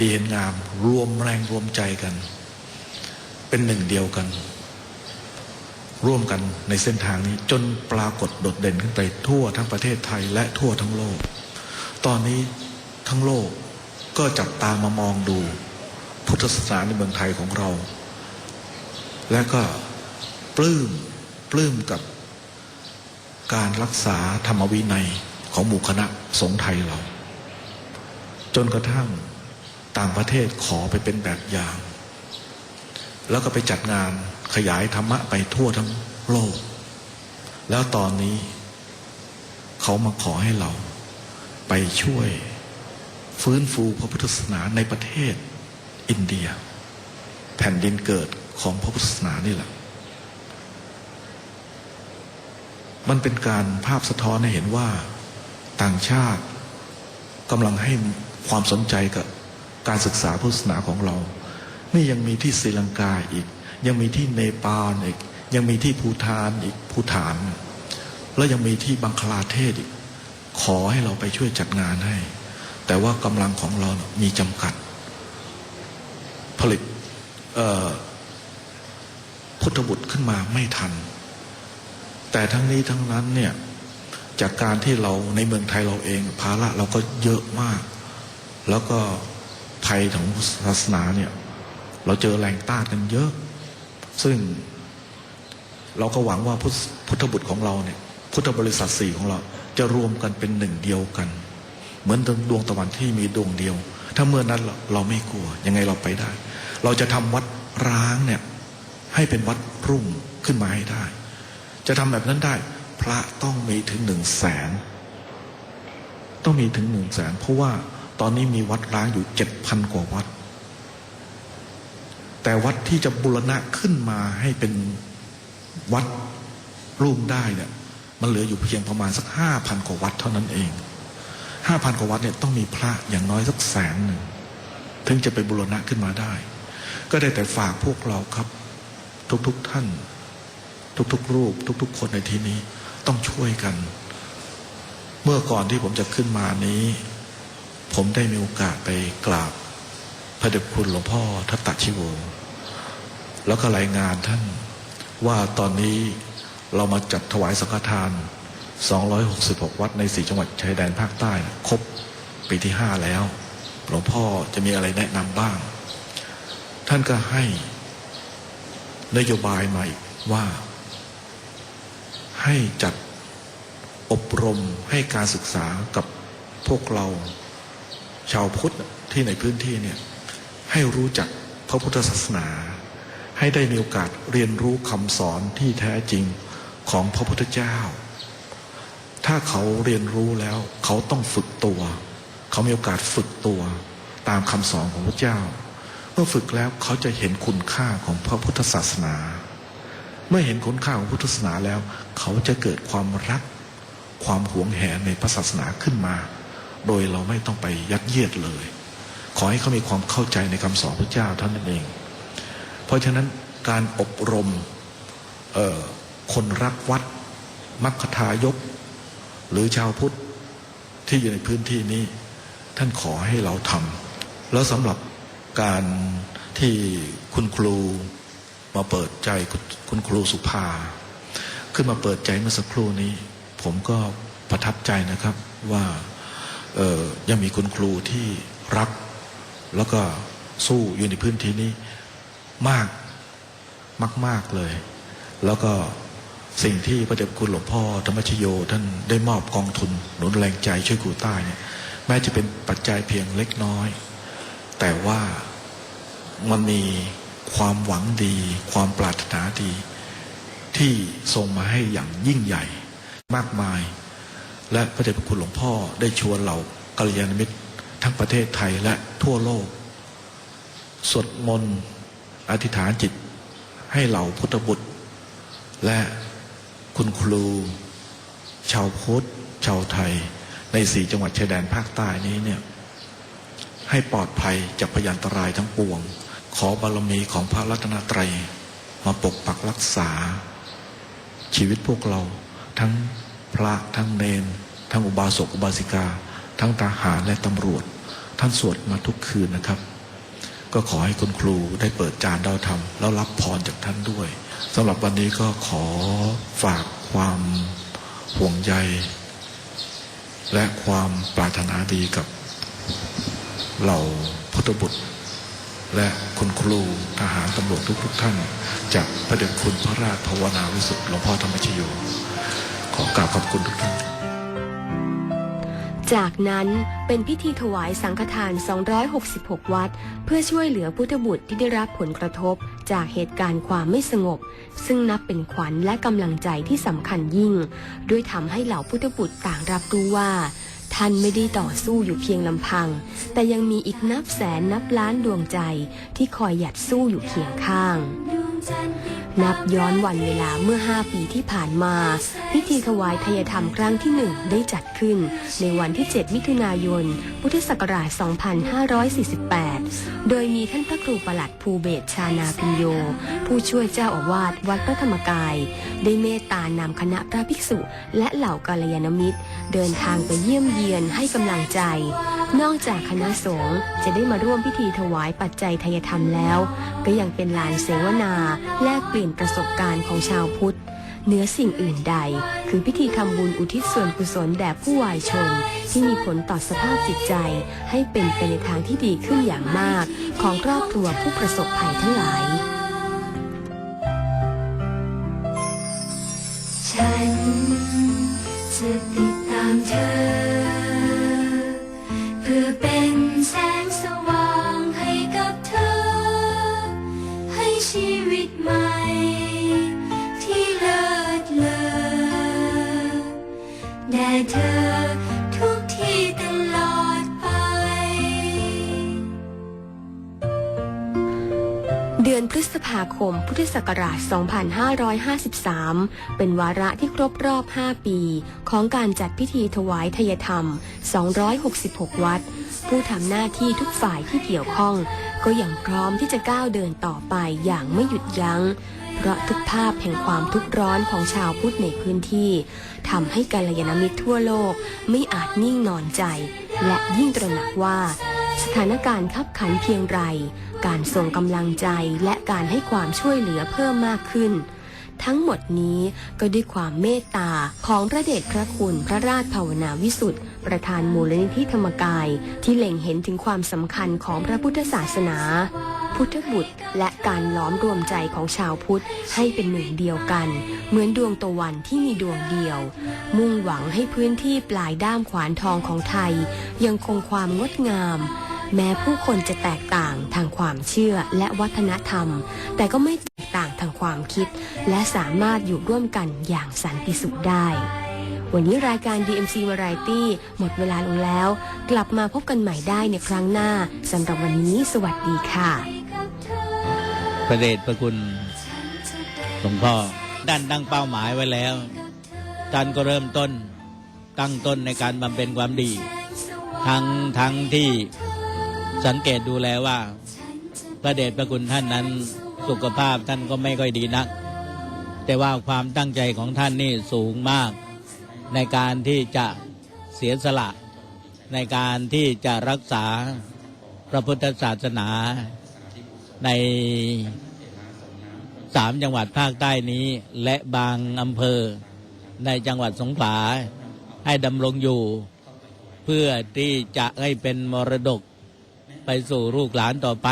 ดีเห็นงาม รวมแรงรวมใจกัน เป็นหนึ่งเดียวกัน ร่วมกันในเส้นทางนี้จนปรากฏโดดเด่นขึ้นไปทั่วทั้งประเทศไทยและทั่วทั้งโลก ตอนนี้ทั้งโลกก็จับตามามองดูพุทธศาสนาในเมืองไทยของเรา และก็ปลื้มปลื้มกับการรักษาธรรมวินัยของหมู่คณะสงฆ์ไทยเรา จนกระทั่ง ต่างประเทศขอไปเป็นแบบอย่าง แล้วก็ไปจัดงานขยายธรรมะไปทั่วทั้งโลก แล้วตอนนี้ เขามาขอให้เรา ไปช่วย ฟื้นฟูพระพุทธศาสนาในประเทศอินเดีย แผ่นดินเกิดของพระพุทธศาสนานี่แหละ มันเป็นการภาพสะท้อนให้เห็นว่า ต่างชาติกำลังให้ความสนใจกับ การศึกษาพุทธศาสนาของเรา นี่ยังมีที่ศรีลังกาอีก ยังมีที่เนปาลอีก ยังมีที่ภูฐานอีกภูฐาน แล้วยังมีที่บังคลาเทศอีก ขอให้เราไปช่วยจัดงานให้ แต่ว่ากำลังของเรามีจำกัด ผลิตพุทธบุตรขึ้นมาไม่ทัน แต่ทั้งนี้ทั้งนั้นเนี่ยจากการที่เราในเมืองไทยเราเองภาระเราก็เยอะมาก แล้วก็ ภัยของศาสนาเนี่ย เราเจอแรงต้านกันเยอะ ซึ่งเราก็หวังว่าพุทธพุทธบุตรของเราเนี่ย พุทธบริษัทสี่ของเราจะรวมกันเป็นหนึ่งเดียวกัน เหมือนดวงตะวันที่มีดวงเดียว ถ้าเมื่อนั้นเราเราไม่กลัว ยังไงเราไปได้ เราจะทำวัดร้างเนี่ย ให้เป็นวัดรุ่งขึ้นมาให้ได้ จะทำแบบนั้นได้ พระต้องมีถึงหนึ่งแสนต้องมีถึงหนึ่งแสนเพราะว่า ตอนนี้มีวัดร้างอยู่เจ็ดพันกว่าวัด แต่วัดที่จะบูรณะขึ้นมาให้เป็นวัดรุ่งได้เนี่ย มันเหลืออยู่เพียงประมาณสักห้าพันกว่าวัดเท่านั้นเองห้าพันกว่าวัดเนี่ยต้องมีพระอย่างน้อยสักแสนหนึ่งถึงจะไปบูรณะขึ้นมาได้ ก็ได้แต่ฝากพวกเราครับ ทุกๆทท่าน ทุกๆรูป ทุก ๆ คนในที่นี้ต้องช่วยกัน เมื่อก่อนที่ผมจะขึ้นมานี้ ผมได้มีโอกาสไปกราบพระเดชคุณหลวงพ่อทัตตชิโว แล้วก็รายงานท่านว่าตอนนี้เรามาจัดถวายสังฆทาน 266 วัดในสีจังหวัดชายแดนภาคใต้ ครบปีที่ห้าแล้ว หลวงพ่อจะมีอะไรแนะนำบ้าง ท่านก็ให้นโยบายมาอีกว่า ให้จัดอบรมให้การศึกษากับพวกเรา ชาวพุทธที่ในพื้นที่เนี่ยให้รู้จักพระพุทธศาสนา ให้ได้มีโอกาสเรียนรู้คำสอนที่แท้จริงของพระพุทธเจ้า ถ้าเขาเรียนรู้แล้ว เขาต้องฝึกตัว เขามีโอกาสฝึกตัวตามคำสอนของพระเจ้า เมื่อฝึกแล้วเขาจะเห็นคุณค่าของพระพุทธศาสนา เมื่อเห็นคุณค่าของพุทธศาสนาแล้ว เขาจะเกิดความรัก ความหวงแหนในพระศาสนาขึ้นมา โดยเราไม่ต้องไปยัดเยียดเลย ขอให้เขามีความเข้าใจในคำสอนพระเจ้าเท่านั้นเอง เพราะฉะนั้นการอบรมคนรักวัด มัคคทายก หรือชาวพุทธที่อยู่ในพื้นที่นี้ ท่านขอให้เราทำแล้วสำหรับการที่คุณครูมาเปิดใจคุณครูสุภา ขึ้นมาเปิดใจเมื่อสักครู่นี้ ผมก็ประทับใจนะครับว่า ยังมีคุณครูที่รัก แล้วก็สู้อยู่ในพื้นที่นี้มากมาก ๆ เลย แล้วก็สิ่งที่พระเดชคุณหลวงพ่อธรรมชโย ท่านได้มอบกองทุนหนุนแรงใจช่วยกูใต้เนี่ยแม้จะเป็นปัจจัยเพียงเล็กน้อย แต่ว่ามันมีความหวังดี ความปรารถนาดี ที่ส่งมาให้อย่างยิ่งใหญ่มากมาย และพระเดชพระคุณหลวงพ่อได้ชวนเรากัลยาณมิตรทั้งประเทศไทยและทั่วโลก สวดมนต์อธิษฐานจิตให้เหล่าพุทธบุตร และคุณครู ชาวพุทธชาวไทย ในสี่จังหวัดชายแดนภาคใต้นี้เนี่ยให้ปลอดภัยจากพยันตรายทั้งปวง ขอบารมีของพระรัตนตรัยมาปกปักรักษา ชีวิตพวกเราทั้ง พระทั้งเนน ทั้งอุบาสกอุบาสิกา ทั้งทหารและตำรวจ ท่านสวดมาทุกคืนนะครับ ก็ขอให้คุณครูได้เปิดจานดาวธรรมแล้วรับพรจากท่านด้วยสำหรับวันนี้ก็ขอฝากความห่วงใย และความปรารถนาดีกับเหล่าพุทธบุตร และคุณครูทหารตำรวจทุกๆทท่าน จากพระเดชคุณพระราชภาวนาวิสุทธิ์หลวงพ่อธรรมชโย ขอกราบขอบคุณทุกท่านจากนั้นเป็นพิธีถวายสังฆทาน 266 วัด เพื่อช่วยเหลือพุทธบุตรที่ได้รับผลกระทบจากเหตุการณ์ความไม่สงบ ซึ่งนับเป็นขวัญและกำลังใจที่สำคัญยิ่ง ด้วยทำให้เหล่าพุทธบุตรต่างรับรู้ว่า ท่านไม่ได้ต่อสู้อยู่เพียงลำพัง แต่ยังมีอีกนับแสนนับล้านดวงใจที่คอยหยัดสู้อยู่เคียงข้าง นับย้อนวันเวลาเมื่อ 5 ปีที่ผ่านมา พิธีถวายทยธรรมครั้งที่ 1 ได้จัดขึ้น ในวันที่ 7 มิถุนายน พุทธศักราช 2548 โดยมีท่านพระครูประหลัดภูเบศชานาพิญโย ผู้ช่วยเจ้าอาวาสวัดพระธรรมกาย ได้เมตตานำคณะพระภิกษุ และเหล่ากัลยาณมิตร เดินทางไปเยี่ยมเยียนให้กำลังใจ นอกจากคณะสงฆ์จะได้มาร่วมพิธีถวายปัจจัยทยธรรมแล้ว ก็ยังเป็นลานเสวนาแลกเปลี่ยนประสบการณ์ของชาวพุทธเหนือสิ่งอื่นใด คือพิธีทำบุญอุทิศส่วนกุศลแด่ผู้วายชน ที่มีผลต่อสภาพจิตใจ ให้เป็นไปในทางที่ดีขึ้นอย่างมาก ของครอบครัวผู้ประสบภัยทั้งหลาย ฉันจะติดตามเธอ เธอทุกที่ตลอดไป เดือนพฤษภาคมพุทธศักราช 2553 เป็นวาระที่ครบรอบ 5 ปี ของการจัดพิธีถวายทยธรรม 266 วัด ผู้ทำหน้าที่ทุกฝ่ายที่เกี่ยวข้อง ก็ยังพร้อมที่จะก้าวเดินต่อไปอย่างไม่หยุดยัง้ง เพราะทุกภาพแห่งความทุกข์ร้อนของชาวพุทธในพื้นที่ทำให้กัลยาณมิตรทั่วโลกไม่อาจนิ่งนอนใจ และยิ่งตระหนักว่า สถานการณ์ขับขันเพียงไร การส่งกำลังใจและการให้ความช่วยเหลือเพิ่มมากขึ้น ทั้งหมดนี้ก็ด้วยความเมตตาของพระเดชพระคุณพระราชภาวนาวิสุทธิ์ประธานมูลนิธิธรรมกาย ที่เล็งเห็นถึงความสำคัญของพระพุทธศาสนา พุทธบุตรและการล้อมรวมใจของชาวพุทธให้เป็นหนึ่งเดียวกัน เหมือนดวงตะวันที่มีดวงเดียว มุ่งหวังให้พื้นที่ปลายด้ามขวานทองของไทย ยังคงความงดงาม แม้ผู้คนจะแตกต่างทางความเชื่อและวัฒนธรรม แต่ก็ไม่ ทางความคิด และสามารถอยู่ร่วมกันอย่างสันติสุขได้ วันนี้รายการ DMC Variety หมดเวลาลงแล้ว กลับมาพบกันใหม่ได้ในครั้งหน้าสำหรับวันนี้ สวัสดีค่ะพระเดชพระคุณหลวงพ่อด้านตั้งเป้าหมายไว้แล้วท่านก็เริ่มต้นตั้งต้นในการบำเพ็ญความดี ทั้งทั้งที่สังเกตดูแลว่า พระเดชพระคุณท่านนั้น สุขภาพท่านก็ไม่ค่อยดีนัก แต่ว่าความตั้งใจของท่านนี่สูงมาก ในการที่จะเสียสละ ในการที่จะรักษาพระพุทธศาสนาในสามจังหวัดภาคใต้นี้ และบางอำเภอในจังหวัดสงขลาให้ดำรงอยู่ เพื่อที่จะให้เป็นมรดกไปสู่ลูกหลานต่อไป